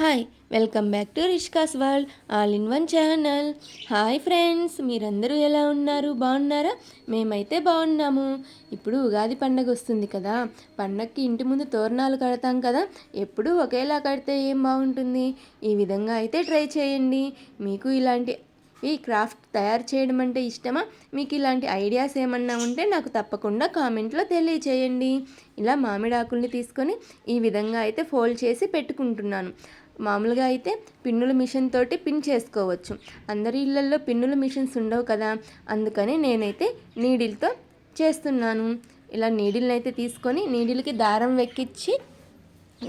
Hi welcome back to Rishka's world all in one channel hi friends మీరందరూ ఎలా ఉన్నారు? బాగున్నారా? మేమైతే బాగున్నాము. ఇప్పుడు ఉగాది పండగ వస్తుంది కదా. పండగకి ఇంటి ముందు తోరణాలు కడతాం కదా. ఎప్పుడూ ఒకేలా కడితే ఏం బాగుంటుంది? ఈ విధంగా అయితే ట్రై చేయండి. మీకు ఇలాంటి ఈ క్రాఫ్ట్ తయారు చేయడం అంటే ఇష్టమా? మీకు ఇలాంటి ఐడియాస్ ఏమన్నా ఉంటే నాకు తప్పకుండా కామెంట్లో తెలియచేయండి. ఇలా మామిడాకుల్ని తీసుకొని ఈ విధంగా అయితే ఫోల్డ్ చేసి పెట్టుకుంటున్నాను. మామూలుగా అయితే పిన్నుల మిషన్ తోటి పిన్ చేసుకోవచ్చు. అందరి ఇళ్ళల్లో పిన్నుల మిషన్స్ ఉండవు కదా. అందుకని నేనైతే నీడిల్తో చేస్తున్నాను. ఇలా నీడిల్ని అయితే తీసుకొని నీడిల్కి దారం వెక్కించి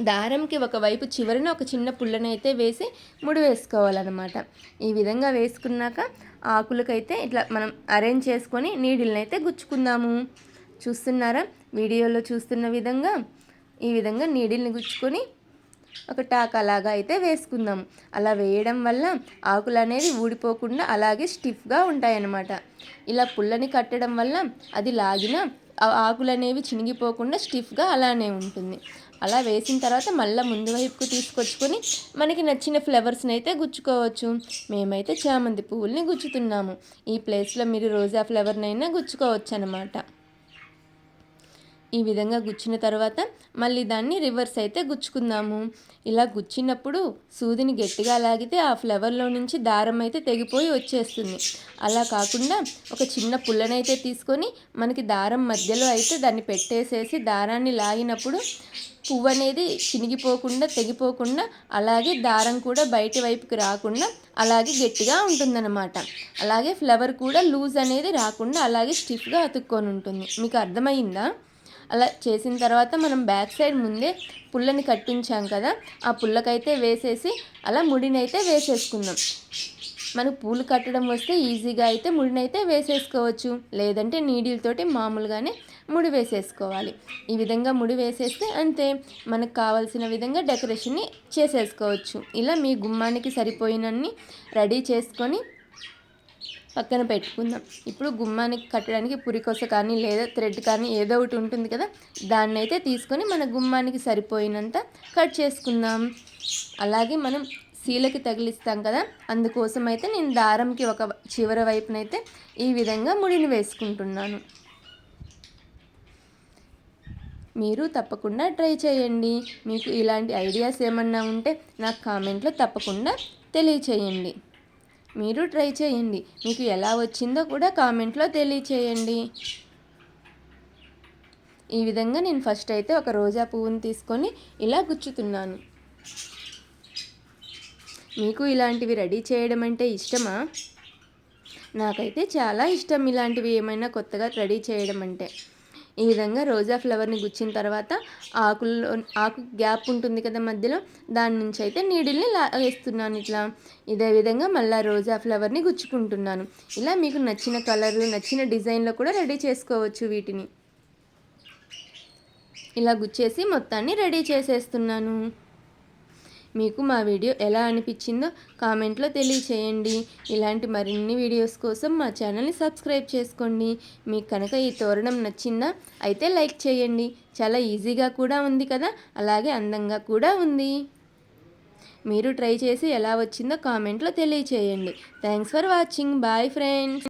దారంకి ఒకవైపు చివరిన ఒక చిన్న పుల్లనైతే వేసి ముడి వేసుకోవాలన్నమాట. ఈ విధంగా వేసుకున్నాక ఆకులకైతే ఇట్లా మనం అరేంజ్ చేసుకొని నీడిల్ని అయితే గుచ్చుకుందాము. చూస్తున్నారా? వీడియోలో చూస్తున్న విధంగా ఈ విధంగా నీడిల్ని గుచ్చుకొని ఒక టాక్ అలాగా అయితే వేసుకుందాం. అలా వేయడం వల్ల ఆకులు అనేవి ఊడిపోకుండా అలాగే స్టిఫ్గా ఉంటాయన్నమాట. ఇలా పుల్లని కట్టడం వల్ల అది లాగిన ఆకులు అనేవి చినిగిపోకుండా స్టిఫ్గా అలానే ఉంటుంది. అలా వేసిన తర్వాత మళ్ళీ ముందు వైపుకు తీసుకొచ్చుకొని మనకి నచ్చిన ఫ్లవర్స్ని అయితే గుచ్చుకోవచ్చు. మేమైతే చామంతి పువ్వుల్ని గుచ్చుతున్నాము. ఈ ప్లేస్లో మీరు రోజా ఫ్లవర్నైనా గుచ్చుకోవచ్చు అనమాట ఈ విధంగా గుచ్చిన తర్వాత మళ్ళీ దాన్ని రివర్స్ అయితే గుచ్చుకుందాము. ఇలా గుచ్చినప్పుడు సూదిని గట్టిగా లాగితే ఆ ఫ్లవర్లో నుంచి దారం అయితే తెగిపోయి వచ్చేస్తుంది. అలా కాకుండా ఒక చిన్న పుల్లనైతే తీసుకొని మనకి దారం మధ్యలో అయితే దాన్ని పెట్టేసేసి దారాన్ని లాగినప్పుడు పువ్వు అనేది చినిగిపోకుండా తెగిపోకుండా అలాగే దారం కూడా బయటి వైపుకి రాకుండా అలాగే గట్టిగా ఉంటుందన్నమాట. అలాగే ఫ్లవర్ కూడా లూజ్ అనేది రాకుండా అలాగే స్టిఫ్గా అతుక్కొని ఉంటుంది. మీకు అర్థమైందా? అలా చేసిన తర్వాత మనం బ్యాక్ సైడ్ ముందే పుల్లని కట్టించాం కదా ఆ పుల్లకైతే వేసేసి అలా ముడినైతే వేసేసుకుందాం. మనకు పూలు కట్టడం వస్తే ఈజీగా అయితే ముడినైతే వేసేసుకోవచ్చు లేదంటే నీడిల్తోటి మామూలుగానే ముడి వేసేసుకోవాలి. ఈ విధంగా ముడి వేసేస్తే అంతే మనకు కావాల్సిన విధంగా డెకరేషన్ని చేసేసుకోవచ్చు. ఇలా మీ గుమ్మానికి సరిపోయినన్ని రెడీ చేసుకొని పక్కన పెట్టుకుందాం. ఇప్పుడు గుమ్మానికి కట్టడానికి పురికొస కానీ లేదా థ్రెడ్ కానీ ఏదో ఒకటి ఉంటుంది కదా దాన్ని అయితే తీసుకొని మన గుమ్మానికి సరిపోయినంత కట్ చేసుకుందాం. అలాగే మనం సీలకి తగిలిస్తాం కదా అందుకోసం అయితే నేను దారంకి ఒక చివర వైపునైతే ఈ విధంగా ముడిని వేసుకుంటున్నాను. మీరు తప్పకుండా ట్రై చేయండి. మీకు ఇలాంటి ఐడియాస్ ఏమన్నా ఉంటే నాకు కామెంట్లో తప్పకుండా తెలియచేయండి. మీరు ట్రై చేయండి. మీకు ఎలా వచ్చిందో కూడా కామెంట్లో తెలియచేయండి. ఈ విధంగా నేను ఫస్ట్ అయితే ఒక రోజా పువ్వుని తీసుకొని ఇలా గుచ్చుతున్నాను. మీకు ఇలాంటివి రెడీ చేయడం అంటే ఇష్టమా? నాకైతే చాలా ఇష్టం ఇలాంటివి ఏమైనా కొత్తగా రెడీ చేయడం అంటే. ఈ విధంగా రోజా ఫ్లవర్ని గుచ్చిన తర్వాత ఆకుల్లో ఆకు గ్యాప్ ఉంటుంది కదా మధ్యలో దాని నుంచి అయితే నీడిల్ని వేస్తున్నాను ఇట్లా. ఇదే విధంగా మళ్ళీ రోజా ఫ్లవర్ని గుచ్చుకుంటున్నాను. ఇలా మీకు నచ్చిన కలర్ నచ్చిన డిజైన్లో కూడా రెడీ చేసుకోవచ్చు వీటిని. ఇలా గుచ్చేసి మొత్తాన్ని రెడీ చేసేస్తున్నాను. మీకు మా వీడియో ఎలా అనిపించిందో కామెంట్లో తెలియచేయండి. ఇలాంటి మరిన్ని వీడియోస్ కోసం మా ఛానల్ని సబ్స్క్రైబ్ చేసుకోండి. మీకు కనుక ఈ తోరణం నచ్చిందా అయితే లైక్ చేయండి. చాలా ఈజీగా కూడా ఉంది కదా? అలాగే అందంగా కూడా ఉంది. మీరు ట్రై చేసి ఎలా వచ్చిందో కామెంట్లో తెలియచేయండి. Thanks for watching. Bye friends.